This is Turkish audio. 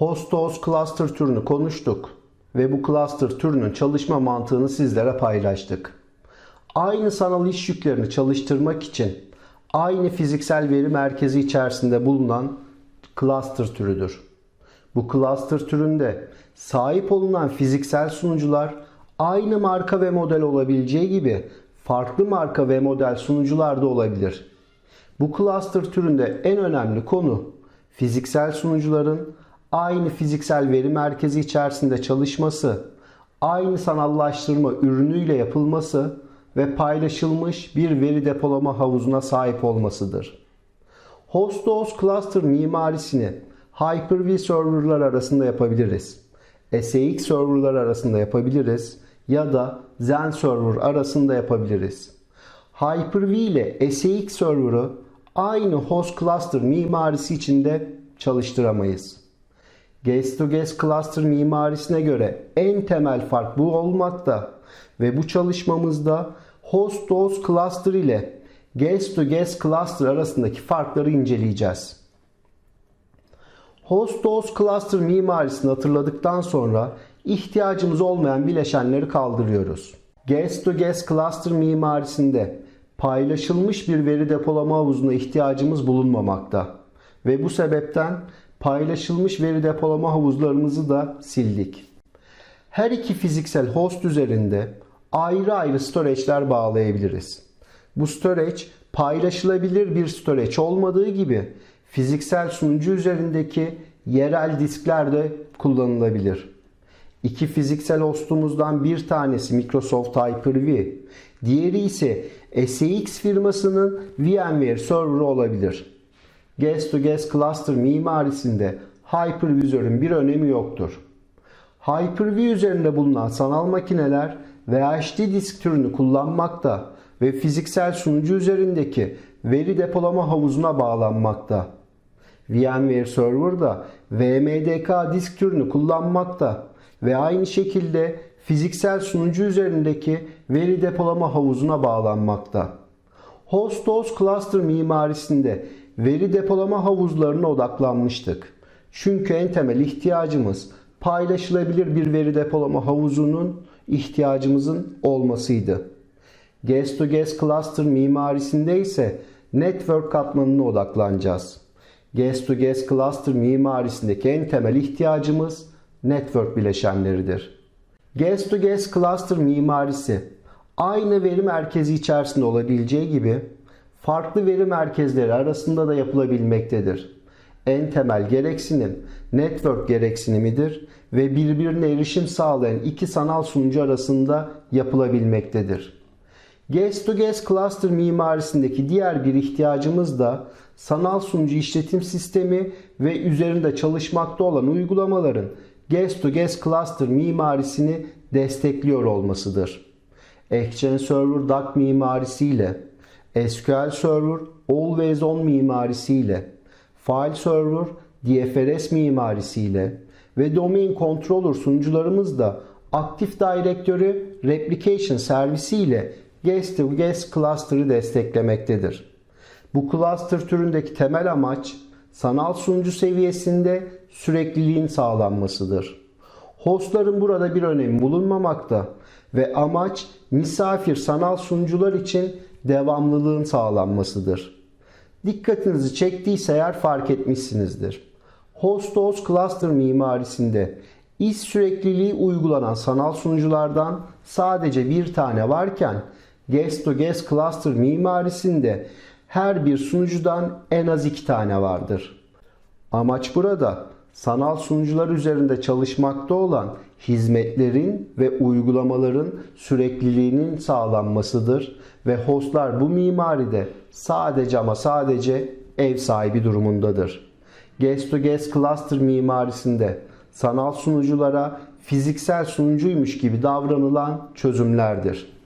Host-to-host cluster türünü konuştuk ve bu cluster türünün çalışma mantığını sizlere paylaştık. Aynı sanal iş yüklerini çalıştırmak için aynı fiziksel veri merkezi içerisinde bulunan cluster türüdür. Bu cluster türünde sahip olunan fiziksel sunucular aynı marka ve model olabileceği gibi farklı marka ve model sunucular da olabilir. Bu cluster türünde en önemli konu fiziksel sunucuların aynı fiziksel veri merkezi içerisinde çalışması, aynı sanallaştırma ürünüyle yapılması ve paylaşılmış bir veri depolama havuzuna sahip olmasıdır. Host-to-host cluster mimarisini Hyper-V serverlar arasında yapabiliriz. SAX serverlar arasında yapabiliriz ya da Zen server arasında yapabiliriz. Hyper-V ile SAX server'ı aynı host cluster mimarisi içinde çalıştıramayız. Guest to Guest Cluster mimarisine göre en temel fark bu olmakta ve bu çalışmamızda Host to Host Cluster ile Guest to Guest Cluster arasındaki farkları inceleyeceğiz. Host to Host Cluster mimarisini hatırladıktan sonra ihtiyacımız olmayan bileşenleri kaldırıyoruz. Guest to Guest Cluster mimarisinde paylaşılmış bir veri depolama havuzuna ihtiyacımız bulunmamakta ve bu sebepten paylaşılmış veri depolama havuzlarımızı da sildik. Her iki fiziksel host üzerinde ayrı ayrı storage'ler bağlayabiliriz. Bu storage paylaşılabilir bir storage olmadığı gibi fiziksel sunucu üzerindeki yerel diskler de kullanılabilir. İki fiziksel hostumuzdan bir tanesi Microsoft Hyper-V, diğeri ise SAX firmasının VMware serverı olabilir. Guest to Guest Cluster mimarisinde Hyper-V'ün bir önemi yoktur. Hyper-V üzerinde bulunan sanal makineler VHD disk türünü kullanmakta ve fiziksel sunucu üzerindeki veri depolama havuzuna bağlanmakta. VMware Server da VMDK disk türünü kullanmakta ve aynı şekilde fiziksel sunucu üzerindeki veri depolama havuzuna bağlanmakta. Host-host cluster mimarisinde veri depolama havuzlarına odaklanmıştık. Çünkü en temel ihtiyacımız paylaşılabilir bir veri depolama havuzunun ihtiyacımızın olmasıydı. Guest to Guest Cluster mimarisinde ise network katmanına odaklanacağız. Guest to Guest Cluster mimarisindeki en temel ihtiyacımız network bileşenleridir. Guest to Guest Cluster mimarisi aynı veri merkezi içerisinde olabileceği gibi farklı veri merkezleri arasında da yapılabilmektedir. En temel gereksinim network gereksinimidir ve birbirine erişim sağlayan iki sanal sunucu arasında yapılabilmektedir. Guest to Guest Cluster mimarisindeki diğer bir ihtiyacımız da sanal sunucu işletim sistemi ve üzerinde çalışmakta olan uygulamaların Guest to Guest Cluster mimarisini destekliyor olmasıdır. Exchange Server DAC mimarisiyle, SQL Server Always On mimarisiyle, File Server DFRS mimarisiyle ve Domain Controller sunucularımız da Active Directory Replication servisiyle Guest to Guest Cluster'ı desteklemektedir. Bu cluster türündeki temel amaç sanal sunucu seviyesinde sürekliliğin sağlanmasıdır. Hostların burada bir önemi bulunmamakta ve amaç misafir sanal sunucular için devamlılığın sağlanmasıdır. Dikkatinizi çektiyse eğer fark etmişsinizdir. Host-host cluster mimarisinde iş sürekliliği uygulanan sanal sunuculardan sadece bir tane varken guest to guest cluster mimarisinde her bir sunucudan en az iki tane vardır. Amaç burada sanal sunucular üzerinde çalışmakta olan hizmetlerin ve uygulamaların sürekliliğinin sağlanmasıdır ve hostlar bu mimaride sadece ama sadece ev sahibi durumundadır. Guest to Guest Cluster mimarisinde sanal sunuculara fiziksel sunucuymuş gibi davranılan çözümlerdir.